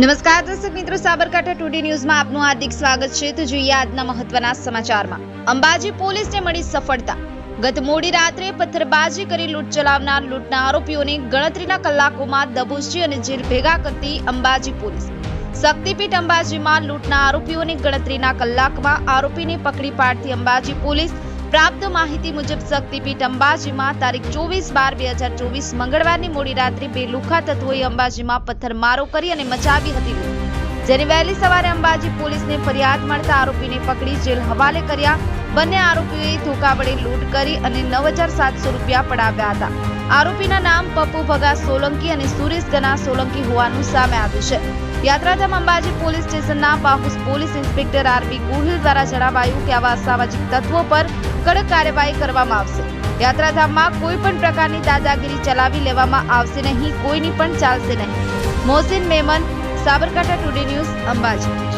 નમસ્કાર, દર્શક મિત્રો, સાબરકાંઠા ટુડે ન્યૂઝમાં આપનું હાર્દિક સ્વાગત છે. તો જોઈએ આજના મહત્વના સમાચારમાં. અંબાજી પોલીસને મળી સફળતા. ગત મોડી રાત્રે પથ્થરબાજી કરી લૂંટ ચલાવનાર, લૂંટના આરોપીઓને ગણતરીના કલાકોમાં દબોચી અને જેલ ભેગા કરતી અંબાજી પોલીસ. શક્તિપીઠ અંબાજીમાં લૂંટના આરોપીઓને ગણતરીના કલાકમાં આરોપીને પકડી પાડતી અંબાજી પોલીસ પ્રાપ્ત માહિતી મુજબ શક્તિપીઠ અંબાજીમાં તારીખ ચોવીસ બાર બે હજાર ચોવીસ મંગળવારની મોડી રાત્રે બે લુખા તત્વોએ અંબાજીમાં પથ્થરમારો કરી અને મચાવી હતી જેની વહેલી સવારે અંબાજી પોલીસને ફરિયાદ મળતા આરોપીને પકડી જેલ હવાલે કર્યા. બંને આરોપીઓએ ધોકા વડે લૂંટ કરી અને નવ હજાર સાતસો રૂપિયા પડાવ્યા હતા. આરોપીના નામ પપ્પુ ભગા સોલંકી અને સુરેશ ગના સોલંકી હોવાનું સામે આવ્યું છે. યાત્રાધામ અંબાજી પોલીસ સ્ટેશનના બાહુસ police inspector R B Gohil દ્વારા જણાવાયું કે આવા અસામાજિક તત્વો પર કડક કાર્યવાહી કરવામાં આવશે. યાત્રાધામમાં કોઈ પણ પ્રકારની દાદાગીરી ચલાવી લેવામાં આવશે નહીં, કોઈની પણ ચાલશે નહીં. Mohsin Memon, Sabarkantha today news Ambaji.